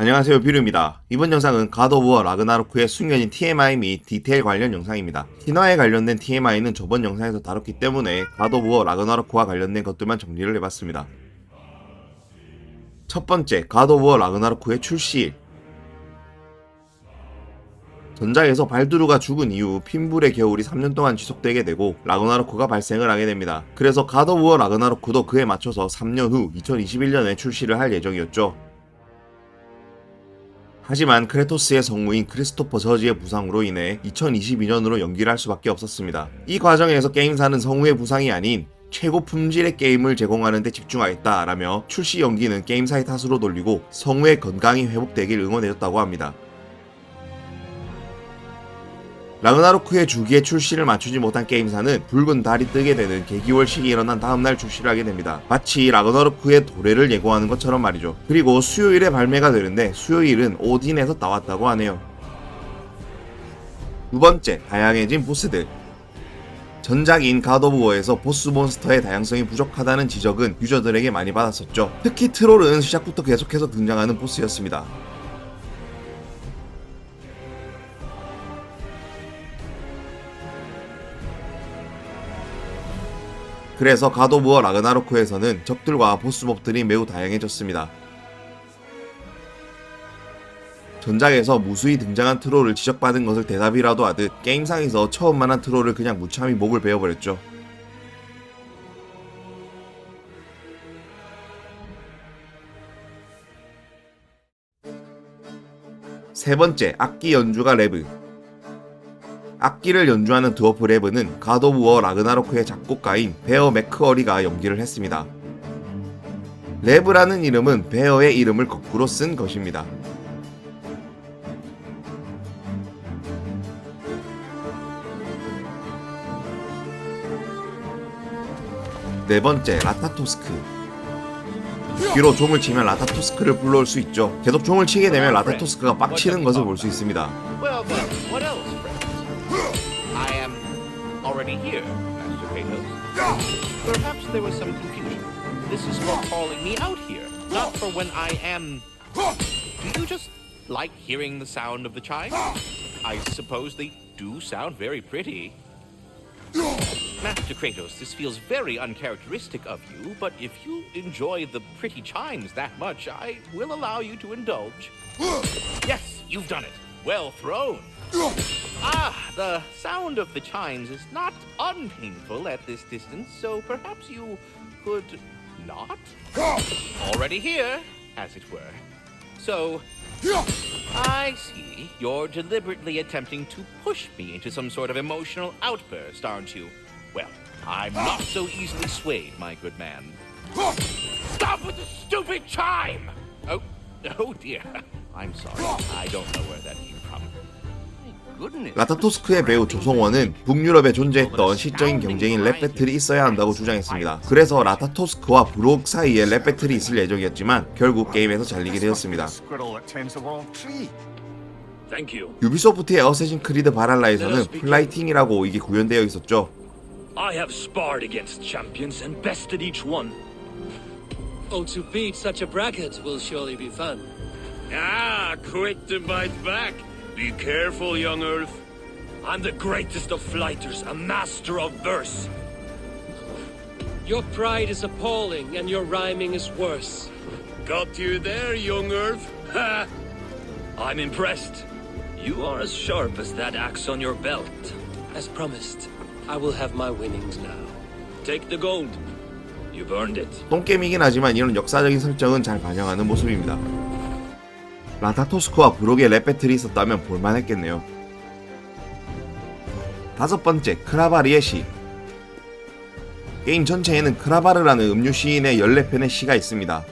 안녕하세요 뷰류입니다. 이번 영상은 갓 오브 워 라그나로크의 숙련인 TMI 및 디테일 관련 영상입니다. 신화에 관련된 TMI는 저번 영상에서 다뤘기 때문에 갓 오브 워 라그나로크와 관련된 것들만 정리를 해봤습니다. 첫 번째, 갓 오브 워 라그나로크의 출시일 전작에서 발두르가 죽은 이후 핀불의 겨울이 3년 동안 지속되게 되고 라그나로크가 발생을 하게 됩니다. 그래서 갓 오브 워 라그나로크도 그에 맞춰서 3년 후 2021년에 출시를 할 예정이었죠. 하지만 크레토스의 성우인 크리스토퍼 저지의 부상으로 인해 2022년으로 연기를 할 수밖에 없었습니다. 이 과정에서 게임사는 성우의 부상이 아닌 최고 품질의 게임을 제공하는 데 집중하겠다라며 출시 연기는 게임사의 탓으로 돌리고 성우의 건강이 회복되길 응원해줬다고 합니다. 라그나로크의 주기에 출시를 맞추지 못한 게임사는 붉은 달이 뜨게 되는 개기월식이 일어난 다음날 출시를 하게 됩니다. 마치 라그나로크의 도래를 예고하는 것처럼 말이죠. 그리고 수요일에 발매가 되는데 수요일은 오딘에서 나왔다고 하네요. 두 번째, 다양해진 보스들. 전작인 갓 오브 워에서 보스 몬스터의 다양성이 부족하다는 지적은 유저들에게 많이 받았었죠. 특히 트롤은 시작부터 계속해서 등장하는 보스였습니다. 그래서 워 라그나로크에서는 적들과 보스몹들이 매우 다양해졌습니다. 전작에서 무수히 등장한 트롤을 지적받은 것을 대답이라도 하듯 게임상에서 처음 만난 트롤을 그냥 무참히 목을 베어버렸죠. 세 번째, 악기 연주가 랩브. 악기를 연주하는 드워프 랩은 갓 오브 워 라그나로크의 작곡가인 베어 맥크어리가 연기를 했습니다. 랩이라는 이름은 베어의 이름을 거꾸로 쓴 것입니다. 네 번째, 라타토스크. 귀로 종을 치면 라타토스크를 불러올 수 있죠. 계속 종을 치게 되면 라타토스크가 빡치는 것을 볼 수 있습니다. Already here, Master Kratos. Perhaps there was some confusion. This is for calling me out here, not for when I am. Do you just like hearing the sound of the chimes? I suppose they do sound very pretty. Master Kratos, this feels very uncharacteristic of you, but if you enjoy the pretty chimes that much, I will allow you to indulge. Yes, you've done it. Well thrown. Ah, the sound of the chimes is not unpainful at this distance, so perhaps you could not? Already here, as it were. So, I see. You're deliberately attempting to push me into some sort of emotional outburst, aren't you? Well, I'm not so easily swayed, my good man. Stop with the stupid chime! Oh, oh dear. I'm sorry. I don't know where that came from. My goodness. 라타토스크의 배우 조성원은 북유럽에 존재했던 시적인 경쟁인 랩 배틀이 있어야 한다고 주장했습니다. 그래서 라타토스크와 브록 사이에 랩 배틀이 있을 예정이었지만 결국 게임에서 잘리게 되었습니다. 유비소프트의 어쌔신 크리드 바랄라에서는 플라이팅이라고 이게 구현되어 있었죠. I have sparred against champions and bested each one. Oh, to beat such a bracket will surely be fun. Ah, quick to bite back. Be careful, young Earth. I'm the greatest of flighters, a master of verse. Your pride is appalling, and your rhyming is worse. Got you there, young Earth. Ha! I'm impressed. You are as sharp as that axe on your belt. As promised, I will have my winnings now. Take the gold. You've earned it. 똥게임이긴 하지만 이런 역사적인 설정은 잘 반영하는 모습입니다. 라타토스크와 브록의 랩 배틀이 있었다면 볼만했겠네요. 다섯 번째, 크라바리의 시. 게임 전체에는 크라바르라는 음유 시인의 14편의 시가 있습니다.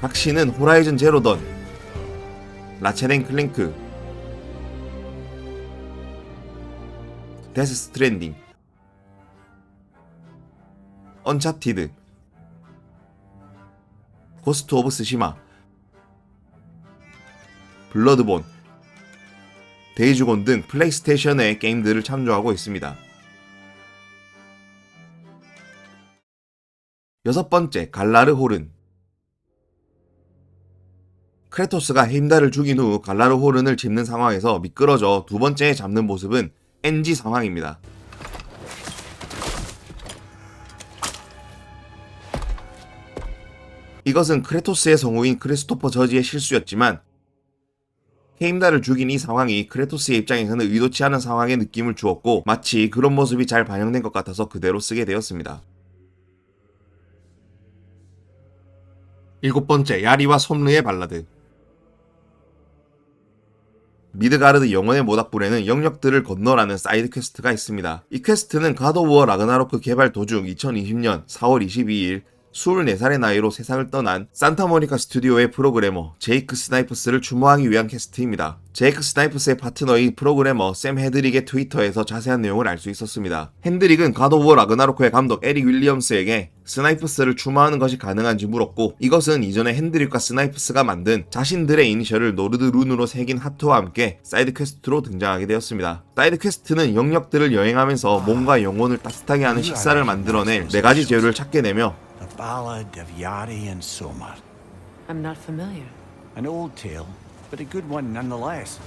각 시는 호라이즌 제로던, 라체덴 클랭크, 데스 스트랜딩, 언차티드, 고스트 오브 스시마, 블러드본, 데이즈곤 등 플레이스테이션의 게임들을 참조하고 있습니다. 여섯 번째, 갈라르 호른. 크레토스가 헤임달을 죽인 후 갈라르 호른을 짚는 상황에서 미끄러져 두 번째에 잡는 모습은 NG 상황입니다. 이것은 크레토스의 성우인 크리스토퍼 저지의 실수였지만 헤임달을 죽인 이 상황이 크레토스의 입장에서는 의도치 않은 상황의 느낌을 주었고 마치 그런 모습이 잘 반영된 것 같아서 그대로 쓰게 되었습니다. 일곱 번째, 야리와 솜르의 발라드. 미드가르드 영혼의 모닥불에는 영역들을 건너라는 사이드 퀘스트가 있습니다. 이 퀘스트는 가도우어 라그나로크 개발 도중 2020년 4월 22일 24살의 나이로 세상을 떠난 산타모니카 스튜디오의 프로그래머 제이크 스나이프스를 추모하기 위한 퀘스트입니다. 제이크 스나이프스의 파트너인 프로그래머 샘 헤드릭의 트위터에서 자세한 내용을 알 수 있었습니다. 핸드릭은 가도우어 라그나로크의 감독 에릭 윌리엄스에게 스나이프스를 추모하는 것이 가능한지 물었고 이것은 이전에 핸드릭과 스나이프스가 만든 자신들의 이니셜을 노르드 룬으로 새긴 하트와 함께 사이드 퀘스트로 등장하게 되었습니다. 사이드 퀘스트는 영역들을 여행하면서 몸과 영혼을 따뜻하게 하는 식사를 만들어낼 네 가지 재료를 찾게 되며 The Ballad of Yari and Somar. I'm not familiar. An old tale, but a good one nonetheless.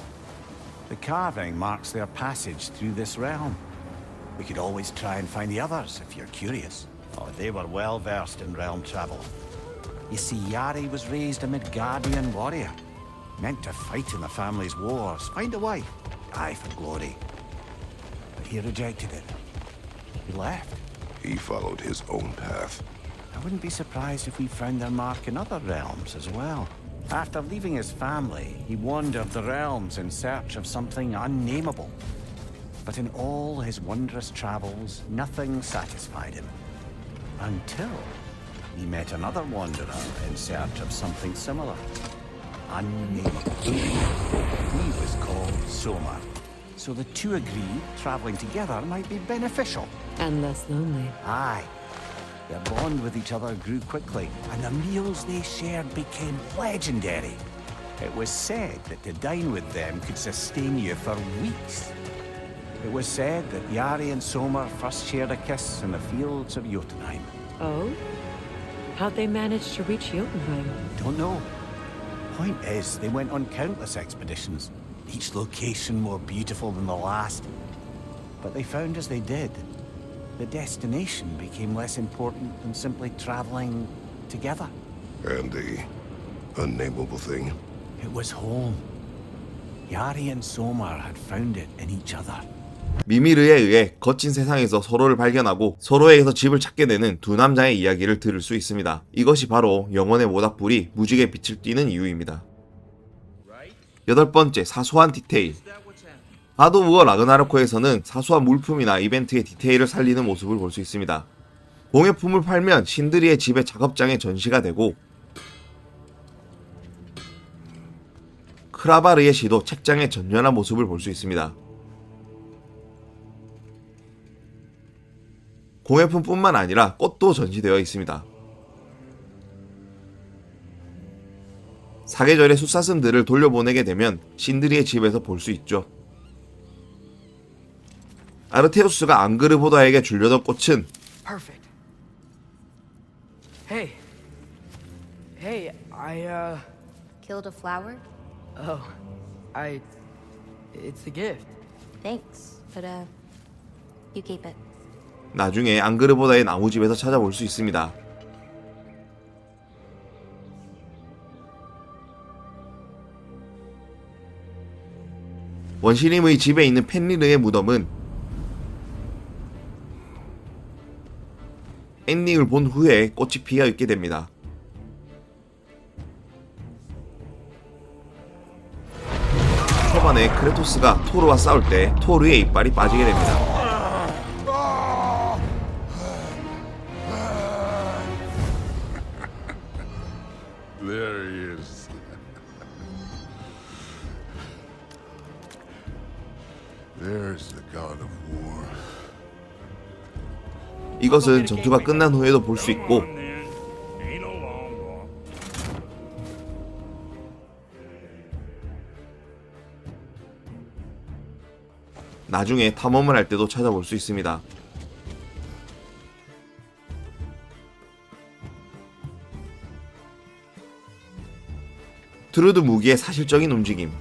The carving marks their passage through this realm. We could always try and find the others if you're curious. Oh, they were well versed in realm travel. You see, Yari was raised a Midgardian warrior, meant to fight in the family's wars, find a wife, die for glory. But he rejected it. He left. He followed his own path. I wouldn't be surprised if we found their mark in other realms as well. After leaving his family, he wandered the realms in search of something unnameable. But in all his wondrous travels, nothing satisfied him. Until he met another wanderer in search of something similar. Unnameable. He was called Soma. So the two agreed traveling together might be beneficial. And less lonely. Aye. Their bond with each other grew quickly, and the meals they shared became legendary. It was said that to dine with them could sustain you for weeks. It was said that Yari and Somer first shared a kiss in the fields of Jotunheim. Oh? How'd they manage to reach Jotunheim? Don't know. Point is, they went on countless expeditions, each location more beautiful than the last. But they found as they did, the destination became less important than simply traveling together. And the unnameable thing. It was home. Yari and Somar had found it in each other. 미미르에 의해 거친 세상에서 서로를 발견하고 서로에게서 집을 찾게 되는 두 남자의 이야기를 들을 수 있습니다. 이것이 바로 영혼의 모닥불이 무지개 빛을 띠는 이유입니다. 여덟 번째, 사소한 디테일. 가도 우어 라그나로크에서는 사소한 물품이나 이벤트의 디테일을 살리는 모습을 볼 수 있습니다. 공예품을 팔면 신드리의 집의 작업장에 전시가 되고 크라바르의 시도 책장에 전연한 모습을 볼 수 있습니다. 공예품뿐만 아니라 꽃도 전시되어 있습니다. 사계절의 숫사슴들을 돌려보내게 되면 신드리의 집에서 볼 수 있죠. 아르테우스가 앙그르보다에게 줄려던 꽃은 Perfect. Hey. Hey, I, uh. Killed a flower? Oh. I. It's a gift. Thanks, but, uh. You keep it. 나중에 앙그르보다의 나무집에서 찾아볼 수 있습니다. 원시림의 집에 있는 펜리르의 무덤은 엔딩을 본 후에 꽃이 피어 있게 됩니다. 초반에 크레토스가 토르와 싸울 때 토르의 이빨이 빠지게 됩니다. 이것은 어, 전투가 끝난 후에도 볼 수 있고 나중에 탐험을 할 때도 찾아볼 수 있습니다. 트루드 무기의 사실적인 움직임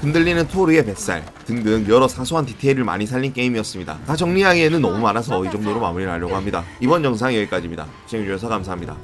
흔들리는 토르의 뱃살 등등 여러 사소한 디테일을 많이 살린 게임이었습니다. 다 정리하기에는 너무 많아서 이 정도로 마무리를 하려고 합니다. 이번 영상 여기까지입니다. 시청해주셔서 감사합니다.